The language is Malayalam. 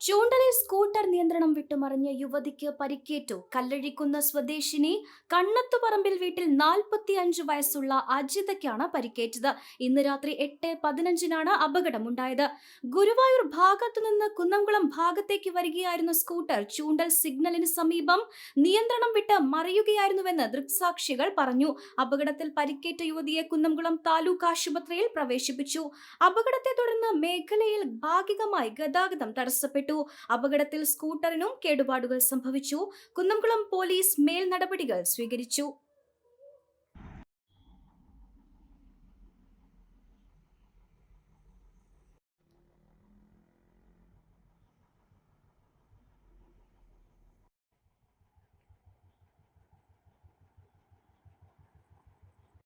ചൂണ്ടലിൽ സ്കൂട്ടർ നിയന്ത്രണം വിട്ടുമറിഞ്ഞ യുവതിക്ക് പരിക്കേറ്റു. കല്ലഴിക്കുന്ന സ്വദേശിനി കണ്ണത്തുപറമ്പിൽ വീട്ടിൽ നാൽപ്പത്തി നാൽപ്പത്തിയഞ്ച് വയസ്സുള്ള അജിതയ്ക്കാണ് പരിക്കേറ്റത്. ഇന്ന് രാത്രി എട്ട് പതിനഞ്ചിനാണ് അപകടമുണ്ടായത്. ഗുരുവായൂർ ഭാഗത്തുനിന്ന് കുന്നംകുളം ഭാഗത്തേക്ക് വരികയായിരുന്ന സ്കൂട്ടർ ചൂണ്ടൽ സിഗ്നലിന് സമീപം നിയന്ത്രണം വിട്ട് മറിയുകയായിരുന്നുവെന്ന് ദൃക്സാക്ഷികൾ പറഞ്ഞു. അപകടത്തിൽ പരിക്കേറ്റ യുവതിയെ കുന്നംകുളം താലൂക്ക് ആശുപത്രിയിൽ പ്രവേശിപ്പിച്ചു. അപകടത്തെ തുടർന്ന് മേഖലയിൽ ഭാഗികമായി ഗതാഗതം തടസ്സപ്പെട്ടു. അപകടത്തിൽ സ്കൂട്ടറിനും കേടുപാടുകൾ സംഭവിച്ചു. കുന്നംകുളം പോലീസ് മേൽ നടപടികൾ സ്വീകരിച്ചു.